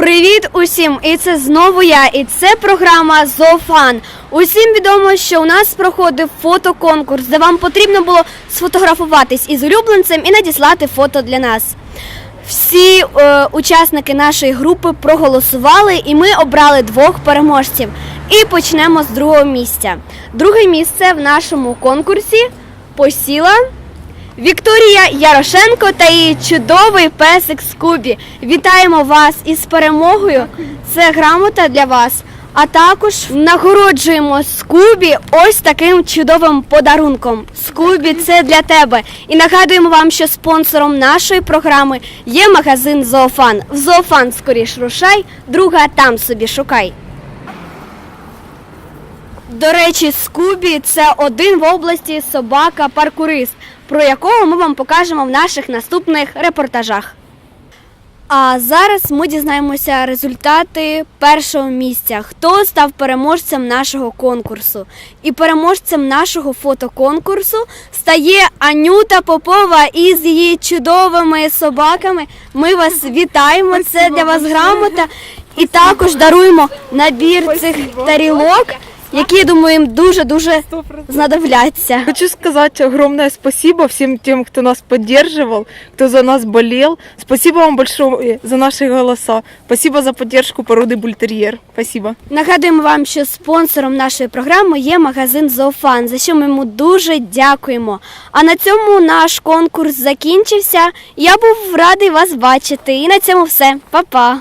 Привіт усім! І це знову я, і це програма Зофан. Усім відомо, що у нас проходив фотоконкурс, де вам потрібно було сфотографуватись із улюбленцем і надіслати фото для нас. Всі е, учасники нашої групи проголосували, і ми обрали двох переможців. І почнемо з другого місця. Друге місце в нашому конкурсі посіла Вікторія Ярошенко та її чудовий песик Скубі. Вітаємо вас із перемогою. Це грамота для вас. А також нагороджуємо Скубі ось таким чудовим подарунком. Скубі, це для тебе. І нагадуємо вам, що спонсором нашої програми є магазин Зоофан. В Зоофан скоріш рушай, друга там собі шукай. До речі, Скубі це один в області собака-паркурист, про якого ми вам покажемо в наших наступних репортажах. А зараз ми дізнаємося результати першого місця. Хто став переможцем нашого конкурсу? І переможцем нашого фотоконкурсу стає Анюта Попова із її чудовими собаками. Ми вас вітаємо. Це для вас грамота. І також даруємо набір цих тарілок, які, я думаю, їм дуже-дуже знадобляться. Хочу сказать огромное спасибо всем тем, кто нас поддерживал, кто за нас болел. Спасибо вам большое за наши голоса. Спасибо за поддержку породы бультерьер. Спасибо. Нагадуємо вам, що спонсором нашої програми є магазин Зоофан, за що ми йому дуже дякуємо. А на цьому наш конкурс закінчився. Я був радий вас бачити. І на цьому все. Па-па!